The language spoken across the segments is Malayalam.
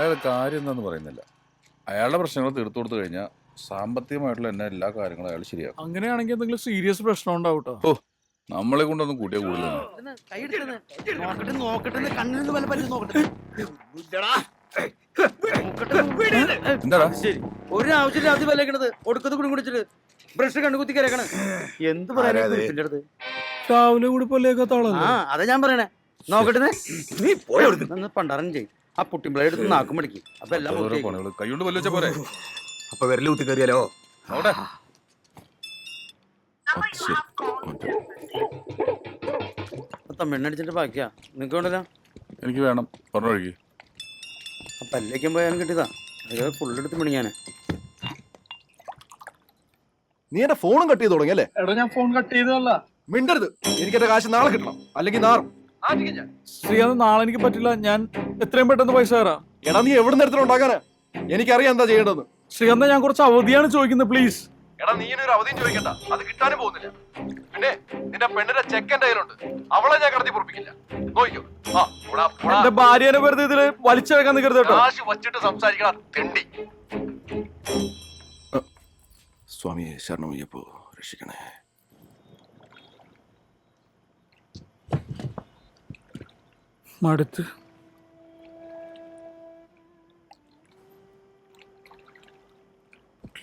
അയാൾ കാര്യം എന്താന്ന് പറയുന്നില്ല. അയാളുടെ പ്രശ്നങ്ങൾ തീർത്തു കൊടുത്തു കഴിഞ്ഞാൽ സാമ്പത്തികമായിട്ടുള്ള എന്നെ എല്ലാ കാര്യങ്ങളും അയാൾ ശരിയാക്കും. അങ്ങനെയാണെങ്കിൽ എന്തെങ്കിലും സീരിയസ് പ്രശ്നം ഉണ്ടാവും കേട്ടോ ഓ നമ്മളെ കൊണ്ടൊന്നും കൂട്ടിയ കൂടുതലാണ് നോക്കട്ടെ നോക്കട്ടെ കണ്ണിൽ വല്ല പറ്റി നോക്കട്ടെ. എന്താടാ? ശരി. ഒരു ആവശ്യമില്ല അത് വിലക്കണത് ഒടുക്കത്ത് കുടി കുടിച്ചിട്ട് ബ്രഷ് കണ്ണു കുത്തി കരക്കണ് എന്ത് പറയാനാ ഈ കുരിപ്പിന്റെ അടുത്ത്? രാവിലെ കൂടി പല്ലേക്കാത്ത ആ ആളല്ലേ അതാ ഞാൻ പറയണേ. നോക്കട്ടെ. നീ പോയി പണ്ടാറൻ ചെയ്യും. ആ പുട്ടിമ്പിള എടുത്ത് നാക്കും മടിക്കും അപ്പൊ എല്ലാം. പണികൾ കൈകൊണ്ട് വല്ല വെച്ച പോരെ? അപ്പൊ വിരൽ കുത്തി കയറിയാലോ? അവിടെ ആ തമിഴ്നടിച്ചിട്ട് ബാക്കിയാ നിങ്ങക്ക് വേണ്ടല്ലോ എനിക്ക് വേണം. പറഞ്ഞു ഒഴുകി ആ പല്ലേക്കാൻ പോയാലും കിട്ടിയതാ. ഫുള്ളെടുത്ത് മിണിങ്ങാനെ. നീ എന്റെ ഫോണും കട്ട് ചെയ്ത് തുടങ്ങിയല്ലേ എടാ ഞാൻ ഫോൺ കട്ട് ചെയ്തതല്ല. മിണ്ടരുത്. എനിക്ക് എന്റെ കാശ് നാളെ കിട്ടണം. അല്ലെങ്കിൽ നാറും. ശ്രീകാന്ത് നാളെ എനിക്ക് പറ്റില്ല. ഞാൻ എത്രയും പെട്ടെന്ന് പൈസ തരാം എടാ നീ എവിടെ നിന്ന് ഉണ്ടാക്കാനാ? എനിക്കറിയാം എന്താ ചെയ്യേണ്ടതെന്ന് ശ്രീകാന്ത് ഞാൻ കുറച്ച് അവധിയാണ് ചോദിക്കുന്നത് പ്ലീസ് എടാ നീ ഒരു അവധിയും ചോദിക്കണ്ട. അത് കിട്ടാനും പോകുന്നില്ല. പിന്നെ നിന്റെ പെണ്ണിന്റെ ചെക്കന്റെ കയ്യിലുണ്ട്. അവളെ ഞാൻ കടത്തി പൊറപ്പിക്കില്ല. നോക്കിയോ ആ. എന്റെ ഭാര്യനെ വെറുതെ ഇതിൽ വലിച്ചെടുക്കാൻ നിൽക്കരുത് കേട്ടോ. കാശ് വച്ചിട്ട് സംസാരിക്കണ തെണ്ടി. സ്വാമിയെ ശരണമയ്യപ്പോ രക്ഷിക്കണേ. മടുത്ത്.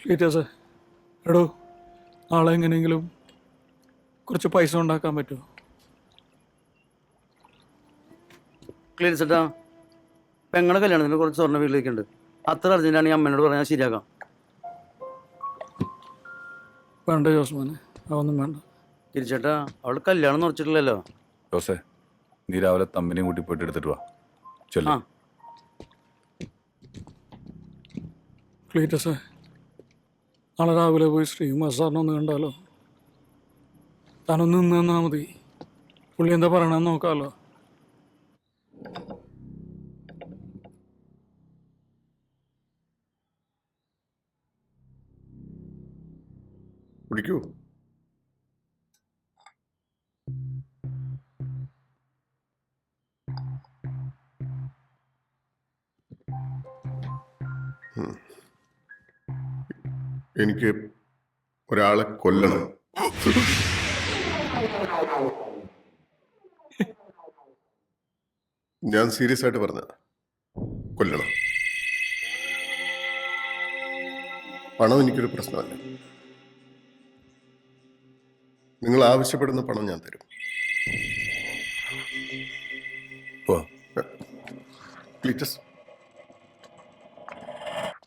ക്ലീറ്റേഴ്സ് എടോ നാളെ എങ്ങനെയെങ്കിലും കുറച്ച് പൈസ ഉണ്ടാക്കാൻ പറ്റുമോ? ക്ലീൻ സെറ്റാ പെങ്ങളെ കല്യാണത്തിന് കുറച്ച് സ്വർണ വീട്ടിലേക്കുണ്ട്. അത്ര അർജന്റാണ് ഈ അമ്മേനോട് പറഞ്ഞാൽ ശരിയാക്കാം. വേണ്ട ജോസ്മാനെ അതൊന്നും വേണ്ട. തിരിച്ചേട്ടാ അവൾ കല്യാണം ഉറച്ചിട്ടില്ലല്ലോ ജോസേ നീ രാവിലെ തമ്മിനെയും കൂട്ടി പോയിട്ട് എടുത്തിട്ട് വാ. ചൊല്ലു. ആ. ക്ലീറ്റസേ നാളെ രാവിലെ പോയി ശ്രീകുമാർ സാറിനെ ഒന്ന് കണ്ടാലോ? താനൊന്ന് നിന്ന് തന്നാൽ മതി. പുള്ളി എന്താ പറയണമെന്ന് നോക്കാമല്ലോ കുടിക്കൂ എനിക്ക് ഒരാളെ കൊല്ലണം. ഞാൻ സീരിയസ് ആയിട്ട് പറഞ്ഞ കൊല്ലണം. പണം എനിക്കൊരു പ്രശ്നമല്ല. നിങ്ങൾ ആവശ്യപ്പെടുന്ന പണം ഞാൻ തരും.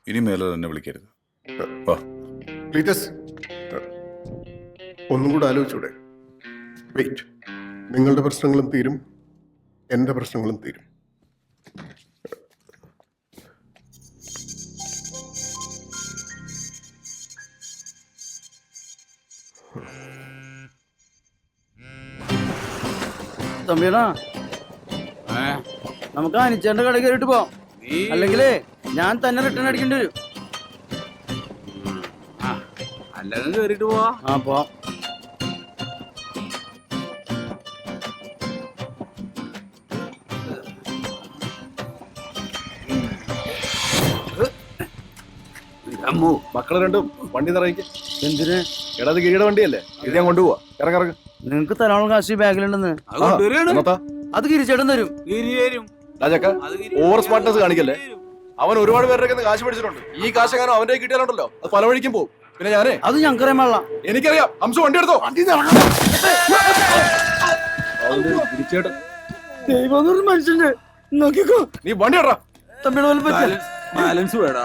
ഇനി മേലെ തന്നെ വിളിക്കരുത്. ക്ലീറ്റസ് ഒന്നും കൂടെ ആലോചിച്ചൂടെ? വെയിറ്റ് നിങ്ങളുടെ പ്രശ്നങ്ങളും തീരും. എന്റെ പ്രശ്നങ്ങളും തീരും. തമ്പിയടാ നമുക്ക് അനിച്ചേന്റെ കടയിൽ കയറിയിട്ട് പോവാം. അല്ലെങ്കിലേ ഞാൻ തന്നെ റിട്ടേൺ അടിക്കേണ്ടി വരും. അല്ലെങ്കിൽ കേറിട്ട് പോവാ. ആ പോവാം അമ്മു മക്കൾ രണ്ടും വണ്ടി നിറയിക്ക്. എന്തിന്? എടാ അത് കീഴ വണ്ടിയല്ലേ? ഇത് ഞാൻ കൊണ്ടുപോവാ. ഇറങ്ങിറങ്ങ് നിങ്ങക്ക് തരാനുള്ള കാശ് ബാഗിലുണ്ടെന്ന്. അത് കിരിച്ചേട്ടൻ തരും. രാജക്ക അത് ഓവർ. സ്മാർട്ട്നെസ് കാണിക്കല്ലേ? അവൻ ഒരുപാട് പേരുടെ കാശ് പിടിച്ചിട്ടുണ്ട് ഈ കാശ് എങ്ങാനും അവന്റെ കിട്ടിയാലുണ്ടല്ലോ. അത് പല വഴിക്കും പോകും. പിന്നെ ഞാനേ അത് ഞങ്ങൾക്ക് അറിയാൻ പാടില്ല. എനിക്കറിയാം. അംശ വണ്ടി എടുത്തോ? ദൈവം മനുഷ്യന്റെ നോക്കിക്കോ. നീ വണ്ടി ഇടറാ തമ്മിയുടെ പോലെ പറ്റില്ല ബാലൻസ് ബാലൻസ് വേടാ.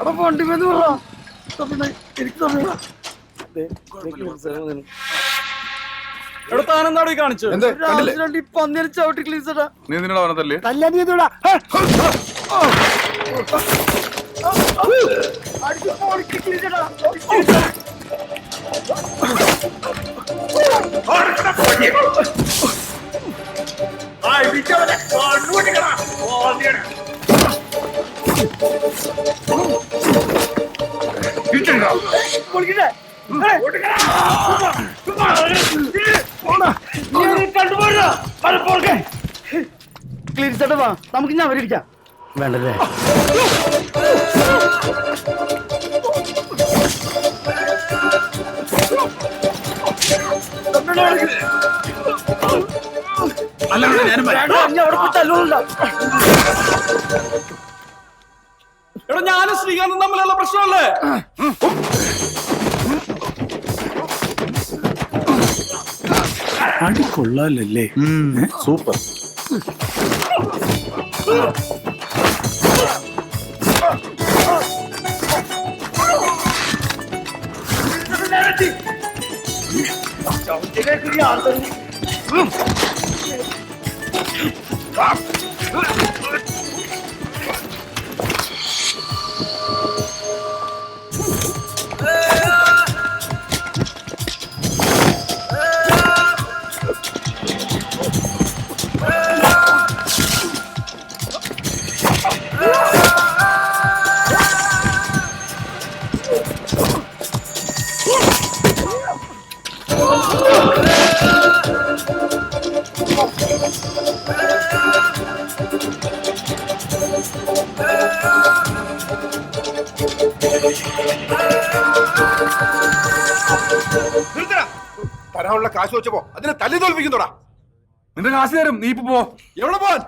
എടാ വണ്ടി പോയെന്ന് പറ തമ്മിടെ എനിക്ക് ഈ കാണിച്ചത് ഈ പന്നിയെ ചവിട്ടി ക്ലീസടാ നീ നമുക്ക് ഞാൻ അവരിക്കാം വേണ്ടല്ലേ? അവിടെ പോയി എടാ ഞാനും ശ്രീകാന്തും തമ്മിലുള്ള പ്രശ്നമല്ലേ? അടി കൊള്ളാലല്ലേ? സൂപ്പർ. 제가 그게 안 되니? 응. 아. Oh! നിർത്തടാ. തരാനുള്ള കാശ് വെച്ചപ്പോ അതിനെ തല്ലി തോൽപ്പിക്കുന്നോടാ. നിന്റെ കാശ് തരും. നീ ഇപ്പൊ പോ. എവിടെ പോവാൻ?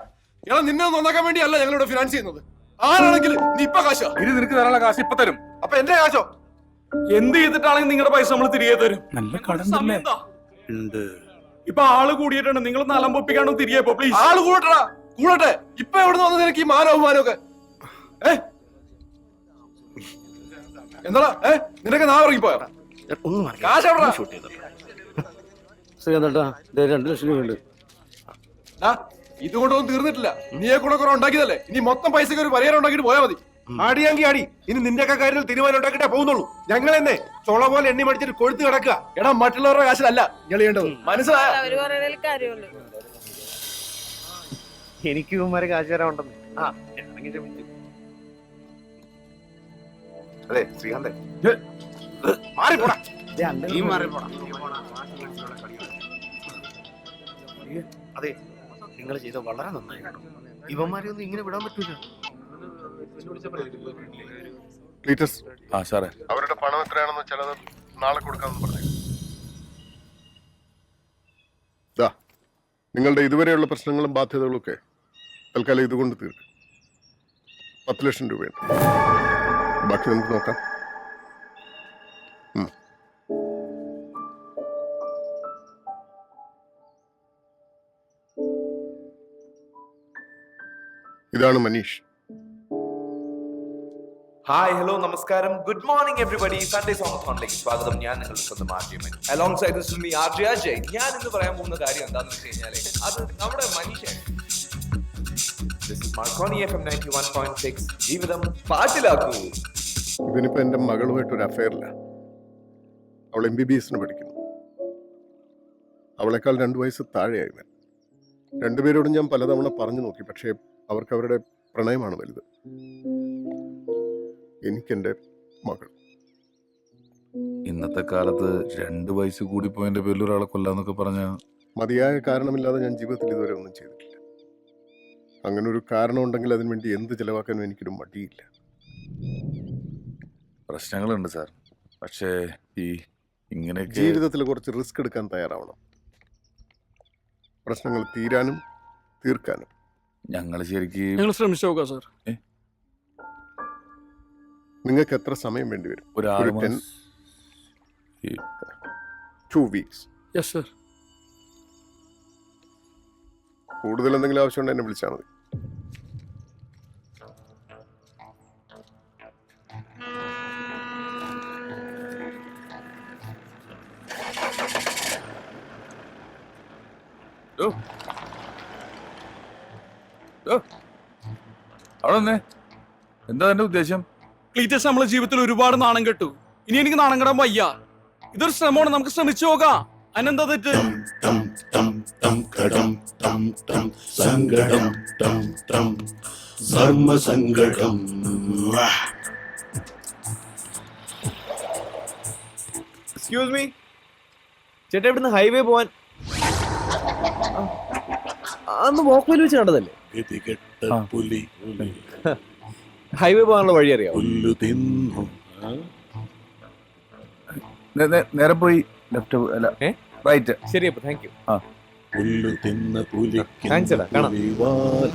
എടാ നിന്നെ നന്നാക്കാൻ വേണ്ടിയല്ല ഞങ്ങളിവിടെ ഫിനാൻസ് ചെയ്യുന്നത്. ആരാണെങ്കിലും നീ ഇപ്പൊ കാശോ? ഇനി നിനക്ക് തരാനുള്ള കാശ് ഇപ്പൊ തരും. അപ്പൊ എന്റെ കാശോ? എന്ത് ചെയ്തിട്ടാണെങ്കിൽ നിങ്ങളുടെ പൈസ നമ്മൾ തിരികെ തരും. നല്ല കടന്നല്ലേ എന്താ? ഇപ്പൊ ആൾ കൂടിയിട്ടുണ്ട്. നിങ്ങൾ നലം പൊപ്പിക്കാണോ തിരികെ പോ പ്ലീസ് ആൾ കൂടട്ടടാ കൂടട്ടെ. ഇപ്പൊ എവിടെ വന്നു നിനക്ക് ഈ മാനവും മാനവും ഏ? എന്താടാ? ഏ? നിനക്ക് നാ ഇറങ്ങിപ്പോയോ ഒന്ന് മാറി കാശ് എവിടെടാ? ശ്രീകാന്തേട്ടാ ദേ രണ്ട് ലക്ഷം രൂപയുണ്ട്. ഇതുകൊണ്ടൊന്നും തീർന്നിട്ടില്ല. നീയെ കൂടെ കുറെ ഉണ്ടാക്കിയതല്ലേ? ഇനി മൊത്തം പൈസക്ക് ഒരു പരിഹാരം ഉണ്ടാക്കിയിട്ട് പോയാൽ മതി. ആടിയാങ്കി ആടി ഇനി നിന്റെയൊക്കെ കാര്യത്തിൽ തീരുമാനം ഉണ്ടാക്കിട്ടേ പോകുന്നുള്ളൂ. ഞങ്ങൾ തന്നെ ചുള പോലെ എണ്ണി മടിച്ചിട്ട് കൊഴുത്ത് കിടക്കുക. എടാ മറ്റുള്ളവരുടെ കാശിലല്ല ഞങ്ങൾ ചെയ്യേണ്ടത്. മനസ്സിലായ? എനിക്ക് ഇവന്മാരെ കാശ് തരാനുണ്ടെന്ന് ആ ഞാനെങ്കിൽ ക്ഷമിച്ചു അതെ ശ്രീകാന്തേ? മാറിപ്പോടാ നീ മാറിപ്പോടാ അതെ നിങ്ങൾ ചെയ്ത വളരെ നന്നായി. കേട്ടോ ഇവന്മാരെ ഒന്നും ഇങ്ങനെ വിടാൻ പറ്റൂല. ക്ലീറ്റസ്. ആ സാറേ. അവരുടെ പണം എത്രയാണെന്ന് ചിലത് നാളെ കൊടുക്കാമെന്ന് പറഞ്ഞു. ദാ നിങ്ങളുടെ ഇതുവരെയുള്ള പ്രശ്നങ്ങളും ബാധ്യതകളും ഒക്കെ തൽക്കാലം ഇതുകൊണ്ട് തീർക്കും. പത്ത് ലക്ഷം രൂപയുണ്ട്. ബാക്കി നമുക്ക് നോക്കാം ഇതാണ് മനീഷ്. ഹായ് ഹലോ നമസ്കാരം. Good morning everybody Sunday song ഫോണിലേക്ക് സ്വാഗതം. ഞാൻ നിങ്ങളുടെ സ്വന്തം ആർജയമൻ alongside this me R J Ajay. ഞാൻ ഇന്ന് പറയാൻ പോകുന്ന കാര്യം എന്താണെന്ന് വെച്ച് കഴിഞ്ഞാൽ അത് നമ്മുടെ മനുഷ്യൻ This is Marconi FM 91.6 ജീവിതം പാട്ടിലാക്കൂ. ഇവനിപ്പോ എന്റെ മകളുമായിട്ടൊരു അഫെയറിലാണ് അവൾ എം ബി ബി എസിന് പഠിക്കുന്നു. അവളെക്കാൾ രണ്ട് വയസ്സ് താഴെയായി ഇവൻ. രണ്ടുപേരോടും ഞാൻ പലതവണ പറഞ്ഞു നോക്കി പക്ഷേ അവർക്ക് അവരുടെ പ്രണയമാണ് വലുത്. എനിക്കെന്റെ മകൾ. ഇന്നത്തെ കാലത്ത് രണ്ട് വയസ്സ് കൂടി കൂടിപ്പോയതിന്റെ പേരിൽ ഒരാളെ കൊല്ലാന്നൊക്കെ പറഞ്ഞ മതിയായ കാരണമില്ലാതെ ഞാൻ ജീവിതത്തിൽ ഇതുവരെ ഒന്നും ചെയ്തിട്ടില്ല. അങ്ങനെ ഒരു കാരണം ഉണ്ടെങ്കിൽ അതിനു വേണ്ടി എന്ത് ചെലവാക്കാനും എനിക്കൊരു മടിയില്ല. പ്രശ്നങ്ങളുണ്ട് സാർ. പക്ഷേ ഈ ഇങ്ങനെയൊക്കെ ജീവിതത്തിൽ കുറച്ച് റിസ്ക് എടുക്കാൻ തയ്യാറാവണം. പ്രശ്നങ്ങൾ തീരാനും തീർക്കാനും. ഞങ്ങൾ ശരിക്കും ഞങ്ങൾ ശ്രമിച്ചു നോക്കാം സാർ. നിങ്ങൾക്ക് എത്ര സമയം വേണ്ടി വരും? ഒരു ആറ് മാസം. Two weeks. Yes sir. കൂടുതൽ എന്തെങ്കിലും ആവശ്യമുണ്ട് എന്നെ വിളിച്ചാൽ മതി. ഓ. ഓ. അവിടെ വന്നേ. എന്താ എന്റെ ഉദ്ദേശം? ക്ലീറ്റസ് നമ്മളെ ജീവിതത്തിൽ ഒരുപാട് നാണം കെട്ടു. ഇനി എനിക്ക് നാണം കെടാൻ വയ്യ. ഇതൊരു ശ്രമമാണ്. നമുക്ക് ശ്രമിച്ചു നോക്കാം അതിനെന്താ തെറ്റ്? സങ്കടം എക്സ്ക്യൂസ് മീ ചേട്ടാ ഇവിടുന്ന് ഹൈവേ പോവാൻ അന്ന് വോക്ക്വേൽ വെച്ച് കണ്ടതല്ലേ. പുലി പുലി ഹൈവേ പോകാനുള്ള വഴി അറിയാം പുല്ലു തിന്നു ആ? നേ- നേ- നേരെ പോയി ലെഫ്റ്റ് അല്ല ഏ? റൈറ്റ് ശരി അപ്പൊ താങ്ക് യു പുല്ലു തിന്ന പുലിക്ക് താങ്ക്സ് എടാ, കാണാം. പുലിവാൽ